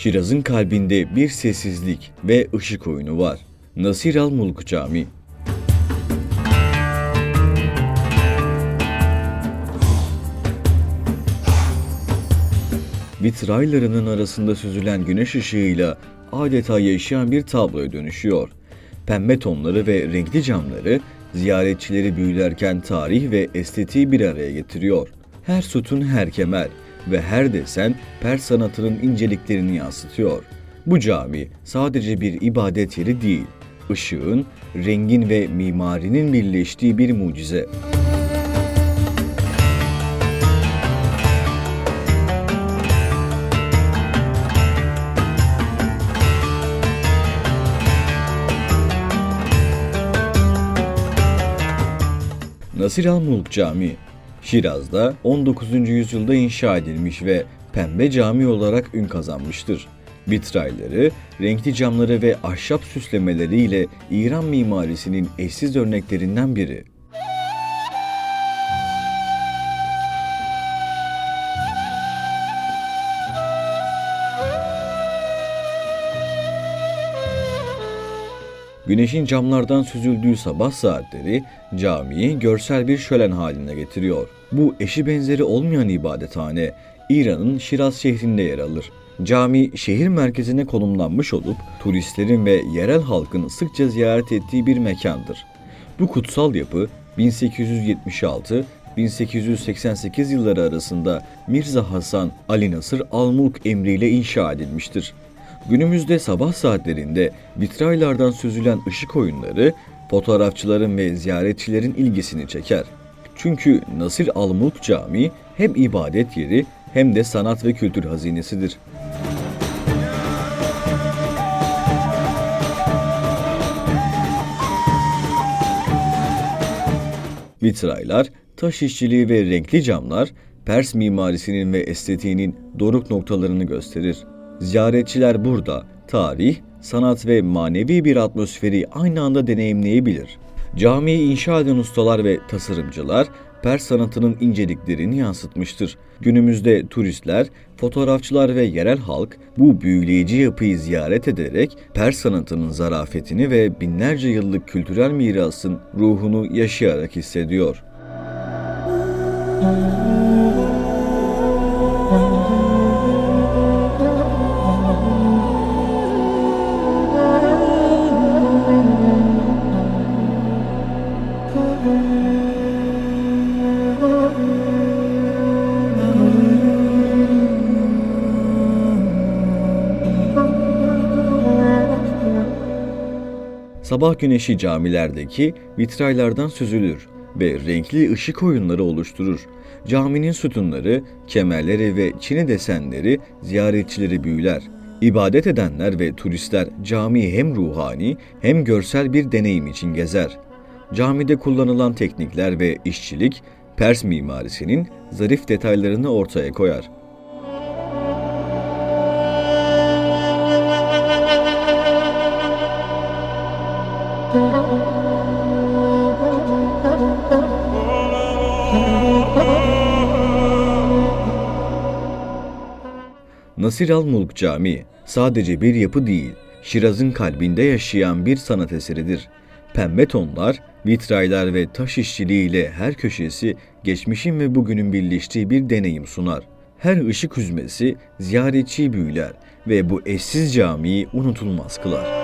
Şiraz'ın kalbinde bir sessizlik ve ışık oyunu var. Nasir Al Mulk Camii vitraylarının arasında süzülen güneş ışığıyla adeta yaşayan bir tabloya dönüşüyor. Pembe tonları ve renkli camları ziyaretçileri büyülerken tarih ve estetiği bir araya getiriyor. Her sütun her kemer ve her desen Pers sanatının inceliklerini yansıtıyor. Bu cami sadece bir ibadet yeri değil, ışığın, rengin ve mimarinin birleştiği bir mucize. Nasir Al-Mulk Camii, Şiraz'da 19. yüzyılda inşa edilmiş ve pembe cami olarak ün kazanmıştır. Vitrayları, renkli camları ve ahşap süslemeleriyle İran mimarisinin eşsiz örneklerinden biri. Güneşin camlardan süzüldüğü sabah saatleri camiyi görsel bir şölen haline getiriyor. Bu eşi benzeri olmayan ibadethane İran'ın Şiraz şehrinde yer alır. Cami şehir merkezine konumlanmış olup turistlerin ve yerel halkın sıkça ziyaret ettiği bir mekandır. Bu kutsal yapı 1876-1888 yılları arasında Mirza Hasan Ali Nasır Almulk emriyle inşa edilmiştir. Günümüzde sabah saatlerinde vitraylardan süzülen ışık oyunları fotoğrafçıların ve ziyaretçilerin ilgisini çeker. Çünkü Nasir Almulk Camii hem ibadet yeri hem de sanat ve kültür hazinesidir. Vitraylar, taş işçiliği ve renkli camlar Pers mimarisinin ve estetiğinin doruk noktalarını gösterir. Ziyaretçiler burada tarih, sanat ve manevi bir atmosferi aynı anda deneyimleyebilir. Camiyi inşa eden ustalar ve tasarımcılar Pers sanatının inceliklerini yansıtmıştır. Günümüzde turistler, fotoğrafçılar ve yerel halk bu büyüleyici yapıyı ziyaret ederek Pers sanatının zarafetini ve binlerce yıllık kültürel mirasın ruhunu yaşayarak hissediyor. Sabah güneşi camilerdeki vitraylardan süzülür ve renkli ışık oyunları oluşturur. Caminin sütunları, kemerleri ve çini desenleri ziyaretçileri büyüler. İbadet edenler ve turistler camiyi hem ruhani hem görsel bir deneyim için gezer. Camide kullanılan teknikler ve işçilik Pers mimarisinin zarif detaylarını ortaya koyar. Nasir Al-Mulk Camii sadece bir yapı değil, Şiraz'ın kalbinde yaşayan bir sanat eseridir. Pembe tonlar, vitraylar ve taş işçiliğiyle her köşesi geçmişin ve bugünün birleştiği bir deneyim sunar. Her ışık hüzmesi ziyaretçiyi büyüler ve bu eşsiz camiyi unutulmaz kılar.